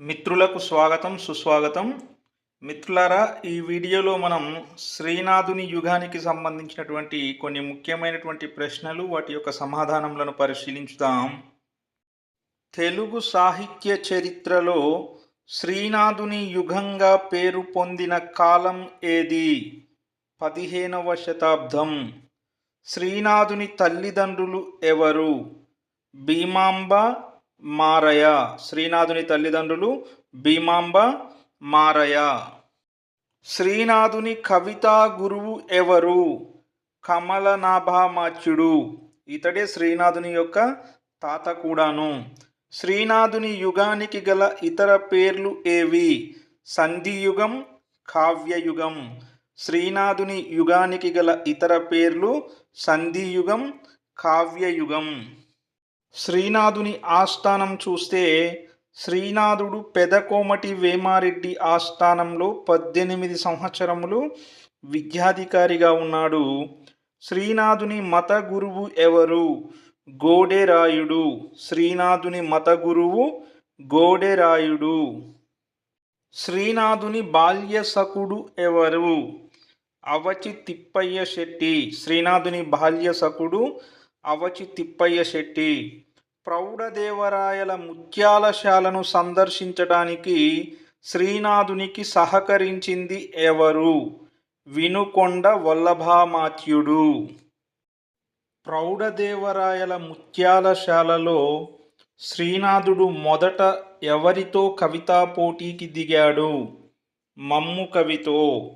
మిత్రులకు స్వాగతం సుస్వాగతం. మిత్రులారా ఈ వీడియోలో మనం శ్రీనాథుని యుగానికి సంబంధించినటువంటి కొన్ని ముఖ్యమైనటువంటి ప్రశ్నలు వాటి యొక్క సమాధానములను పరిశీలించుదాం. తెలుగు సాహిత్య చరిత్రలో శ్రీనాథుని యుగంగా పేరు పొందిన కాలం ఏది? పదిహేనవ శతాబ్దం. శ్రీనాథుని తల్లిదండ్రులు ఎవరు? భీమాంబ మారయ శ్రీనాథుని తల్లిదండ్రులు భీమాంబ మారయ శ్రీనాథుని కవితా గురువు ఎవరు? కమలనాభామాచ్యుడు. ఇతడే శ్రీనాథుని యొక్క తాత కూడాను. శ్రీనాథుని యుగానికి గల ఇతర పేర్లు ఏవి? సంధియుగం కావ్యయుగం. శ్రీనాథుని యుగానికి గల ఇతర పేర్లు సంధియుగం కావ్యయుగం. శ్రీనాథుని ఆస్థానం చూస్తే శ్రీనాథుడు పెదకోమటి వేమారెడ్డి ఆస్థానంలో పద్దెనిమిది సంవత్సరములు విద్యాధికారిగా ఉన్నాడు. శ్రీనాథుని మత గురువు ఎవరు? గోడెరాయుడు. శ్రీనాథుని మత గురువు గోడెరాయుడు. శ్రీనాథుని బాల్య సకుడు ఎవరు? అవచి తిప్పయ్య శెట్టి. శ్రీనాథుని బాల్య సకుడు అవచి తిప్పయ్య శెట్టి. ప్రౌఢదేవరాయల ముత్యాలశాలను సందర్శించడానికి శ్రీనాథునికి సహకరించింది ఎవరు? వినుకొండ వల్లభామాత్యుడు. ప్రౌఢదేవరాయల ముత్యాలశాలలో శ్రీనాథుడు మొదట ఎవరితో కవితా పోటీకి దిగాడు? మమ్ము కవితో.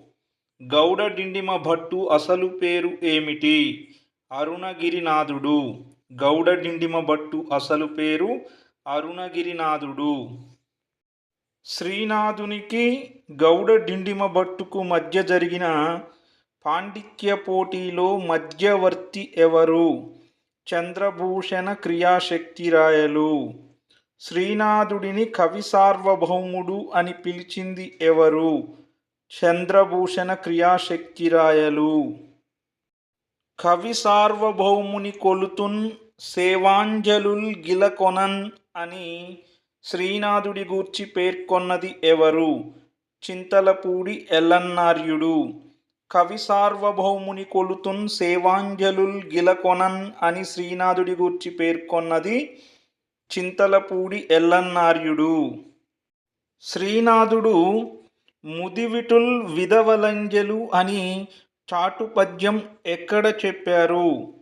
గౌడ డిండిమ భట్టు అసలు పేరు ఏమిటి? అరుణగిరినాథుడు. గౌడ డిండిమ భట్టు అసలు పేరు అరుణగిరినాథుడు. శ్రీనాథునికి గౌడ డిండిమ భట్టుకు మధ్య జరిగిన పాండిత్య పోటీలో మధ్యవర్తి ఎవరు? చంద్రభూషణ క్రియాశక్తిరాయలు శ్రీనాథుడిని కవి సార్వభౌముడు అని పిలిచింది ఎవరు? చంద్రభూషణ క్రియాశక్తిరాయలు కవి సార్వభౌముని కొలుతున్ సేవాంజలుల్ గిలకొనన్ అని శ్రీనాథుడి గూర్చి పేర్కొన్నది ఎవరు? చింతలపూడి ఎల్లన్నార్యుడు. కవి సార్వభౌముని కొలుతున్ సేవాంజలుల్ గిలకొనన్ అని శ్రీనాథుడి గూర్చి పేర్కొన్నది చింతలపూడి ఎల్లన్నార్యుడు. శ్రీనాథుడు ముదివిటుల్ విధవలంజలు అని చాటుపద్యం ఎక్కడ చెప్పారు?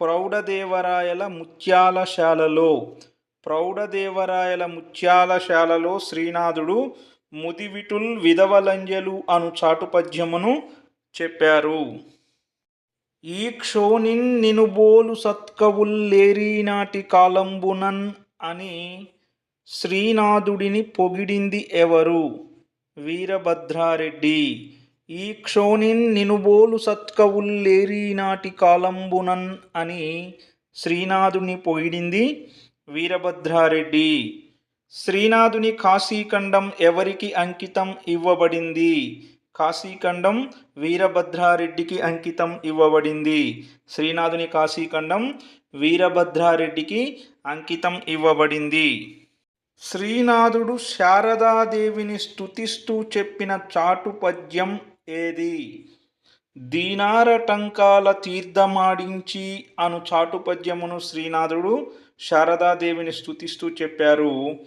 ప్రౌఢదేవరాయల ముత్యాలశాలలో ప్రౌఢదేవరాయల ముత్యాలశాలలో శ్రీనాథుడు ముదివిటుల్ విధవలంజలు అను చాటుపద్యమును చెప్పారు. ఈ క్షోనిన్ నినుబోలు సత్కవుల్లేరీనాటి కాలంబునన్ అని శ్రీనాథుడిని పొగిడింది ఎవరు? వీరభద్రారెడ్డి. ఈ క్షోనిన్ నినుబోలు సత్కవుల్లేరీనాటి కాలంబునన్ అని శ్రీనాథుని పొగిడింది వీరభద్రారెడ్డి. శ్రీనాథుని కాశీఖండం ఎవరికి అంకితం ఇవ్వబడింది? కాశీఖండం వీరభద్రారెడ్డికి అంకితం ఇవ్వబడింది. శ్రీనాథుని కాశీఖండం వీరభద్రారెడ్డికి అంకితం ఇవ్వబడింది. శ్రీనాథుడు శారదాదేవిని స్తుతిస్తూ చెప్పిన చాటు పద్యం ఏది? దీనారటంకాల తీర్థమాడించి అను చాటుపద్యమును శ్రీనాథుడు శారదాదేవిని స్తుతిస్తూ చెప్పారు.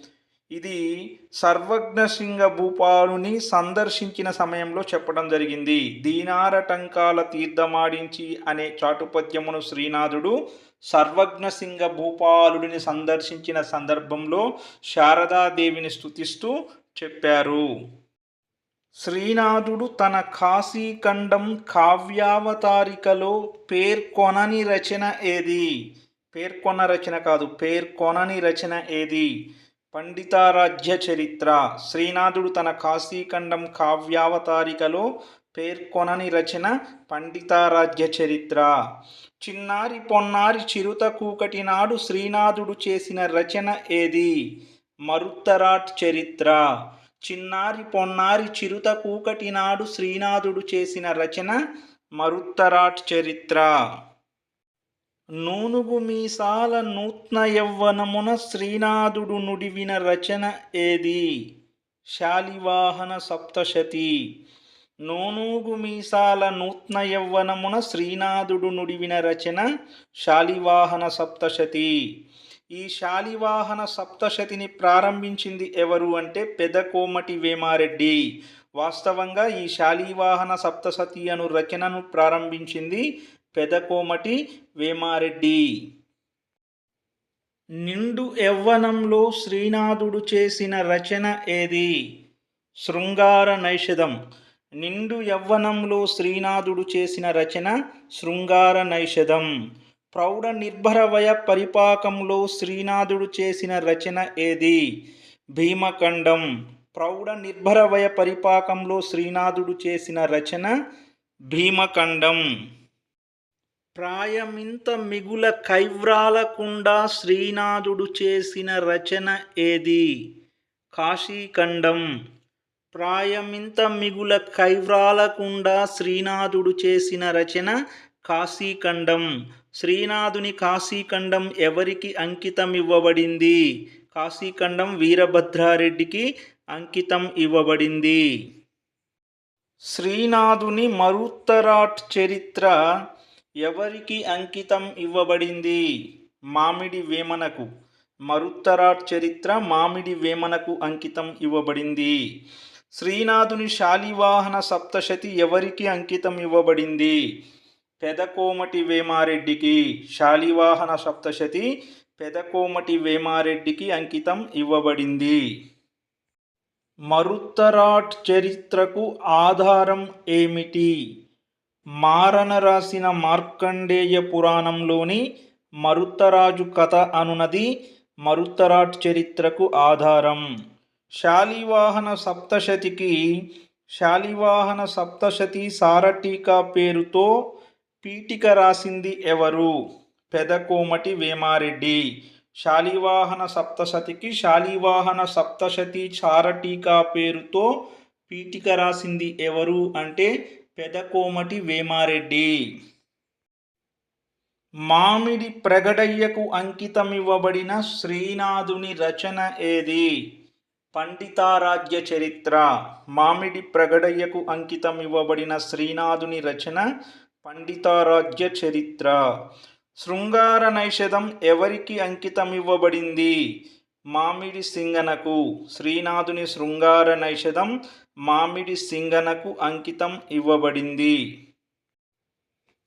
ఇది సర్వజ్ఞసింగ భూపాలుని సందర్శించిన సమయంలో చెప్పడం జరిగింది. దీనారటంకాల తీర్థమాడించి అనే చాటుపద్యమును శ్రీనాథుడు సర్వజ్ఞసింగ భూపాలుడిని సందర్శించిన సందర్భంలో శారదాదేవిని స్తుతిస్తూ చెప్పారు. శ్రీనాథుడు తన కాశీఖండం కావ్యావతారికలో పేర్కొనని రచన ఏది? పేర్కొన్న రచన కాదు పేర్కొనని రచన ఏది? పండితారాధ్య చరిత్ర. శ్రీనాథుడు తన కాశీఖండం కావ్యావతారికలో పేర్కొనని రచన పండితారాధ్య చరిత్ర. చిన్నారి పొన్నారి చిరుత కూకటి నాడు శ్రీనాథుడు చేసిన రచన ఏది? మరుత్తరాట్ చరిత్ర. చిన్నారి పొన్నారి చిరుత కూకటి నాడు శ్రీనాథుడు చేసిన రచన మరుత్తరాట్ చరిత్ర. నూనుగు మీసాల నూత్న యవ్వనమున శ్రీనాథుడు నుడివిన రచన ఏది? శాలివాహన సప్తశతి. నూనూగు మీసాల నూత్న యవ్వనమున శ్రీనాథుడు నుడివిన రచన శాలివాహన సప్తశతి. ఈ శాలివాహన సప్తశతిని ప్రారంభించింది ఎవరు అంటే పెదకోమటి వేమారెడ్డి. వాస్తవంగా ఈ శాలివాహన సప్తశతి అను రచనను ప్రారంభించింది పెదకోమటి వేమారెడ్డి. నిండు యవ్వనంలో శ్రీనాథుడు చేసిన రచన ఏది? శృంగార నైషధం. నిండు యవ్వనంలో శ్రీనాథుడు చేసిన రచన శృంగార నైషధం. ప్రౌఢ నిర్భరవయ పరిపాకంలో శ్రీనాథుడు చేసిన రచన ఏది? భీమఖండం. ప్రౌఢ నిర్భరవయ పరిపాకంలో శ్రీనాథుడు చేసిన రచన భీమఖండం. ప్రాయమింత మిగుల కైవ్రాలకుండా శ్రీనాథుడు చేసిన రచన ఏది? కాశీఖండం. ప్రాయమింత మిగుల కైవ్రాలకుండా శ్రీనాథుడు చేసిన రచన కాశీఖండం. శ్రీనాథుని కాశీఖండం ఎవరికి అంకితం ఇవ్వబడింది కాశీఖండం వీరభద్రారెడ్డికి అంకితం ఇవ్వబడింది శ్రీనాథుని మరుత్తరాట్ చరిత్ర ఎవరికి అంకితం ఇవ్వబడింది మామిడి వేమనకు. మరుత్తరాట్ చరిత్ర మామిడి వేమనకు అంకితం ఇవ్వబడింది శ్రీనాథుని శాలివాహన సప్తశతి ఎవరికి అంకితం ఇవ్వబడింది పెదకోమటి వేమారెడ్డికి శాలివాహన సప్తశతి పెదకోమటి వేమారెడ్డికి అంకితం ఇవ్వబడింది. మరుత్తరాట్ చరిత్రకు ఆధారం ఏమిటి? మారన రాసిన మార్కండేయ పురాణంలోని మరుత్తరాజు కథ అనునది మరుత్తరాట్ చరిత్రకు ఆధారం. శాలివాహన సప్తశతికి శాలివాహన సప్తశతి సారటీకా పేరుతో పీఠిక రాసింది ఎవరు? పెదకోమటి వేమారెడ్డి. శాలివాహన సప్తశతికి శాలివాహన సప్తశతి చారటీకా పేరుతో పీఠిక రాసింది ఎవరు అంటే పెదకోమటి వేమారెడ్డి. మామిడి ప్రగడయ్యకు అంకితమివ్వబడిన శ్రీనాథుని రచన ఏది? పండితారాజ్య చరిత్ర. మామిడి ప్రగడయ్యకు అంకితం ఇవ్వబడిన శ్రీనాథుని రచన పండితారాజ్య చరిత్ర. శృంగార నైషధం ఎవరికి అంకితం ఇవ్వబడింది మామిడి సింగనకు. శ్రీనాథుని శృంగార నైషధం మామిడి సింగనకు అంకితం ఇవ్వబడింది.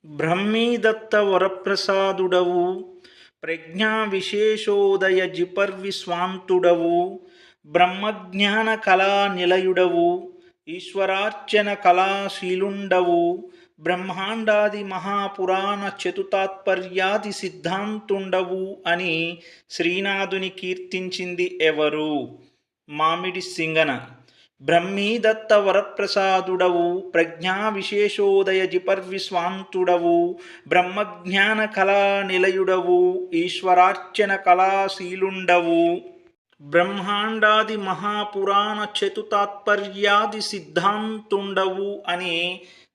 బ్రహ్మీదత్త వరప్రసాదుడవు. ప్రజ్ఞా విశేషోదయ జిపర్విస్వాంతుడవు బ్రహ్మజ్ఞాన కళా నిలయుడవు ఈశ్వరార్చన కళాశీలుండవు. బ్రహ్మాండాది మహాపురాణ చతుతాత్పర్యాది సిద్ధాంతుండవు అని శ్రీనాథుని కీర్తించింది ఎవరు? మామిడి సింగన. బ్రహ్మీదత్త వరప్రసాదుడవు ప్రజ్ఞా విశేషోదయ జిపర్విస్వాంతుడవు బ్రహ్మజ్ఞాన కళా నిలయుడవు ఈశ్వరార్చన కళాశీలుండవు బ్రహ్మాండాది మహాపురాణ చతుతాత్పర్యాది సిద్ధాంతుండవు అని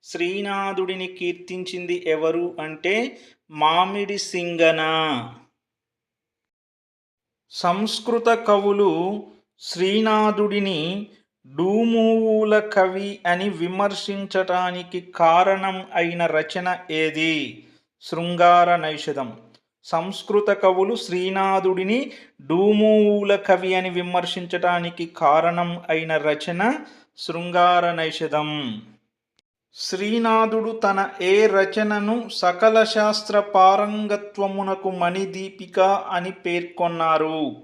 శ్రీనాథుడిని కీర్తించింది ఎవరు అంటే మామిడి సింగన. సంస్కృత కవులు శ్రీనాథుడిని డూమూవుల కవి అని విమర్శించటానికి కారణం అయిన రచన ఏది? శృంగార నైషధం. సంస్కృత కవులు శ్రీనాథుడిని డూమూవుల కవి అని విమర్శించటానికి కారణం అయిన రచన శృంగార నైషధం. శ్రీనాథుడు తన ఏ రచనను సకల శాస్త్ర పారంగత్వమునకు మణిదీపిక అని పేర్కొన్నారు.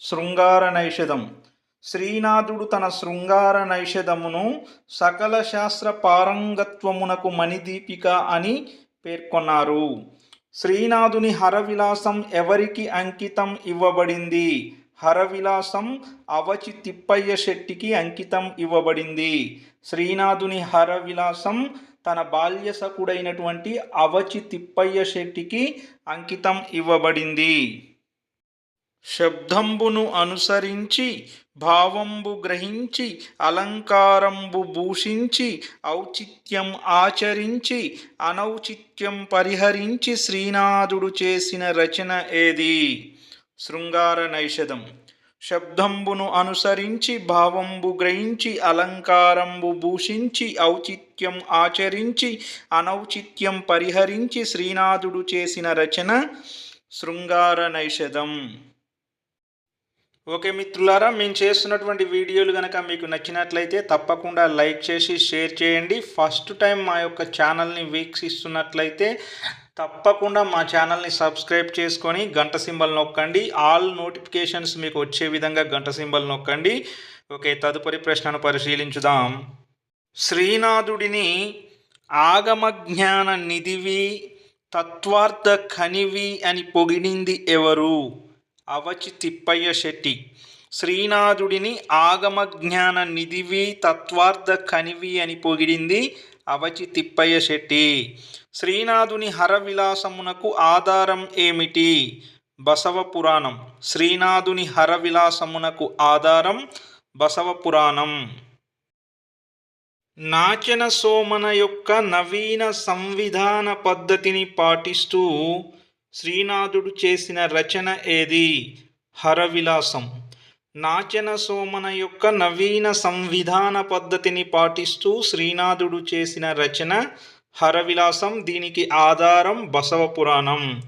శృంగార నైషధం. శ్రీనాథుడు తన శృంగార నైషధమును సకల శాస్త్ర పారంగత్వమునకు మణిదీపిక అని పేర్కొన్నారు. శ్రీనాథుని హరవిలాసం ఎవరికి అంకితం ఇవ్వబడింది? హరవిలాసం అవచి తిప్పయ్య శెట్టికి అంకితం ఇవ్వబడింది. శ్రీనాథుని హర విలాసం తన బాల్య అవచి తిప్పయ్య శెట్టికి అంకితం ఇవ్వబడింది. శబ్దంబును అనుసరించి భావంబు గ్రహించి అలంకారంబు భూషించి ఔచిత్యం ఆచరించి అనౌచిత్యం పరిహరించి శ్రీనాథుడు చేసిన రచన ఏది? శృంగార నైషధం. శబ్దంబును అనుసరించి భావంబు గ్రహించి అలంకారంబు భూషించి ఔచిత్యం ఆచరించి అనౌచిత్యం పరిహరించి శ్రీనాథుడు చేసిన రచన శృంగార నైషధం ఓకే మిత్రులారా మేము చేస్తున్నటువంటి వీడియోలు కనుక మీకు నచ్చినట్లయితే తప్పకుండా లైక్ చేసి షేర్ చేయండి. ఫస్ట్ టైం మా యొక్క ఛానల్ని వీక్షిస్తున్నట్లయితే తప్పకుండా మా ఛానల్ని సబ్స్క్రైబ్ చేసుకొని గంట సింబల్ నొక్కండి. ఆల్ నోటిఫికేషన్స్ మీకు వచ్చే విధంగా గంట సింబల్ నొక్కండి. ఓకే తదుపరి ప్రశ్నను పరిశీలించుదాం. శ్రీనాథుడిని ఆగమ జ్ఞాన నిధివి తత్వార్థ కనివి అని పొగిడింది ఎవరు? అవచి తిప్పయ్య శెట్టి. శ్రీనాథుడిని ఆగమ జ్ఞాన నిధివి తత్వార్థ కనివి అని పొగిడింది అవచి తిప్పయ్య శెట్టి. శ్రీనాథుని హరవిలాసమునకు ఆధారం ఏమిటి? బసవ పురాణం. శ్రీనాథుని హరవిలాసమునకు ఆధారం బసవ పురాణం. నాచన సోమన యొక్క నవీన సంవిధాన పద్ధతిని పాటిస్తూ శ్రీనాథుడు చేసిన రచన ఏది? హరవిలాసం. నాచన సోమన యొక్క నవీన సంవిధాన పద్ధతిని పాటిస్తూ శ్రీనాథుడు చేసిన రచన హరవిలాసం దీనికి ఆధారం బసవ పురాణం.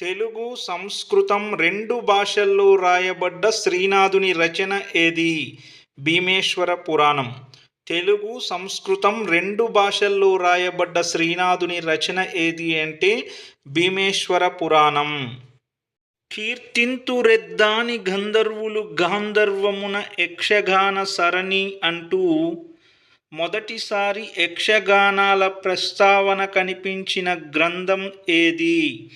తెలుగు సంస్కృతం రెండు భాషల్లో రాయబడ్డ శ్రీనాథుని రచన ఏది? భీమేశ్వర పురాణం. తెలుగు సంస్కృతం రెండు భాషల్లో రాయబడ్డ శ్రీనాథుని రచన ఏది అంటే భీమేశ్వర పురాణం. కీర్తింతురెద్దాని గంధర్వులు గాంధర్వమున యక్షగాన సరణి అంటూ మొదటిసారి యక్షగానాల ప్రస్తావన కనిపించిన గ్రంథం ఏది?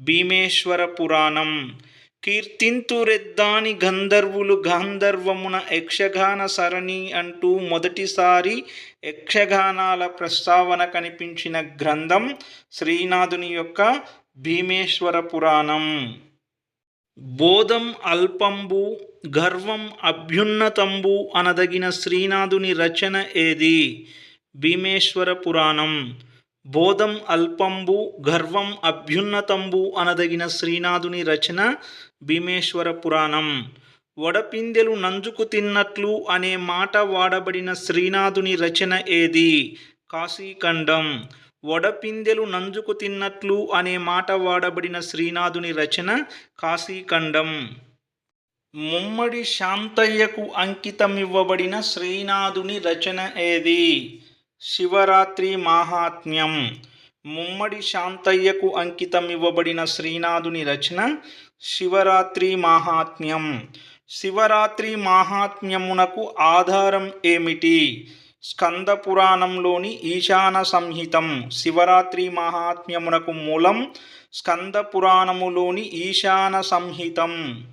భీమేశ్వర పురాణం. కీర్తింతురెద్దాని గంధర్వులు గాంధర్వమున యక్షగాన సరణి అంటూ మొదటిసారి యక్షగానాల ప్రస్తావన కనిపించిన గ్రంథం శ్రీనాథుని యొక్క భీమేశ్వర పురాణం. బోధం అల్పంబు గర్వం అభ్యున్నతంబు అనదగిన శ్రీనాథుని రచన ఏది? భీమేశ్వర పురాణం. బోధం అల్పంబు గర్వం అభ్యున్నతంబు అనదగిన శ్రీనాథుని రచన భీమేశ్వర పురాణం. వడపిందెలు నంజుకు తిన్నట్లు అనే మాట వాడబడిన శ్రీనాథుని రచన ఏది? కాశీఖండం. వడపిందెలు నంజుకు తిన్నట్లు అనే మాట వాడబడిన శ్రీనాథుని రచన కాశీఖండం. ముమ్మడి శాంతయ్యకు అంకితమివ్వబడిన శ్రీనాథుని రచన ఏది? శివరాత్రి మాహాత్మ్యం. ముమ్మడి శాంతయ్యకు అంకితం ఇవ్వబడిన శ్రీనాథుని రచన శివరాత్రి మాహాత్మ్యం. శివరాత్రి మాహాత్మ్యమునకు ఆధారం ఏమిటి? స్కంద పురాణంలోని ఈశాన సంహితం శివరాత్రి మహాత్మ్యమునకు మూలం స్కంద పురాణములోని ఈశాన సంహితం.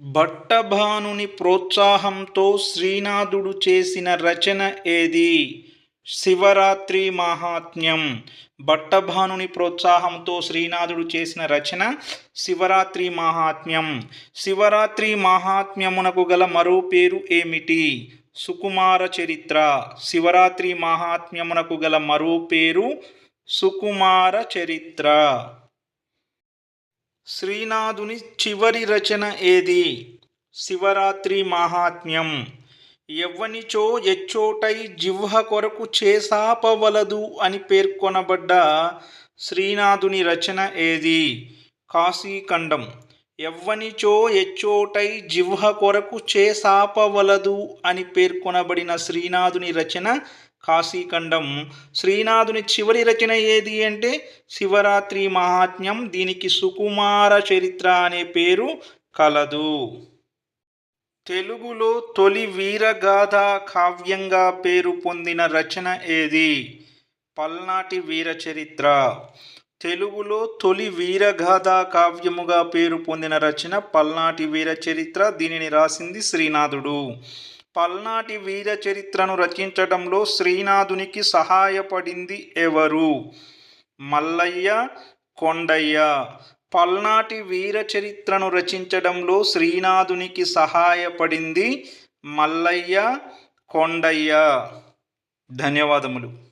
భట్టభానుని ప్రోత్సాహంతో శ్రీనాథుడు చేసిన రచన ఏది? శివరాత్రి మహాత్మ్యం. భట్టభానుని ప్రోత్సాహంతో శ్రీనాథుడు చేసిన రచన శివరాత్రి మహాత్మ్యం. శివరాత్రి మహాత్మ్యమునకు గల మరో పేరు ఏమిటి? సుకుమార చరిత్ర. శివరాత్రి మహాత్మ్యమునకు గల మరో పేరు సుకుమార చరిత్ర. శ్రీనాథుని చివరి రచన ఏది? శివరాత్రి మహాత్మ్యం. ఎవ్వనిచో ఎచ్చోటై జిహ్వ కొరకు చేసాపవలదు అని పేర్కొనబడ్డ శ్రీనాథుని రచన ఏది? కాశీఖండం. ఎవ్వనిచో ఎచ్చోటై జిహ్వ కొరకు చేసాపవలదు అని పేర్కొనబడిన శ్రీనాథుని రచన కాశీఖండం. శ్రీనాథుని చివరి రచన ఏది అంటే శివరాత్రి మహాత్మ్యం దీనికి సుకుమార చరిత్ర అనే పేరు కలదు. తెలుగులో తొలి వీరగాథ కావ్యంగా పేరు పొందిన రచన ఏది? పల్నాటి వీర చరిత్ర తెలుగులో తొలి వీరగాథ కావ్యముగా పేరు పొందిన రచన పల్నాటి వీర చరిత్ర దీనిని రాసింది శ్రీనాథుడు. పల్నాటి వీర చరిత్రను రచించడంలో శ్రీనాథునికి సహాయపడింది ఎవరు? మల్లయ్య కొండయ్య. పల్నాటి వీర చరిత్రను రచించడంలో శ్రీనాథునికి సహాయపడింది మల్లయ్య కొండయ్య. ధన్యవాదములు.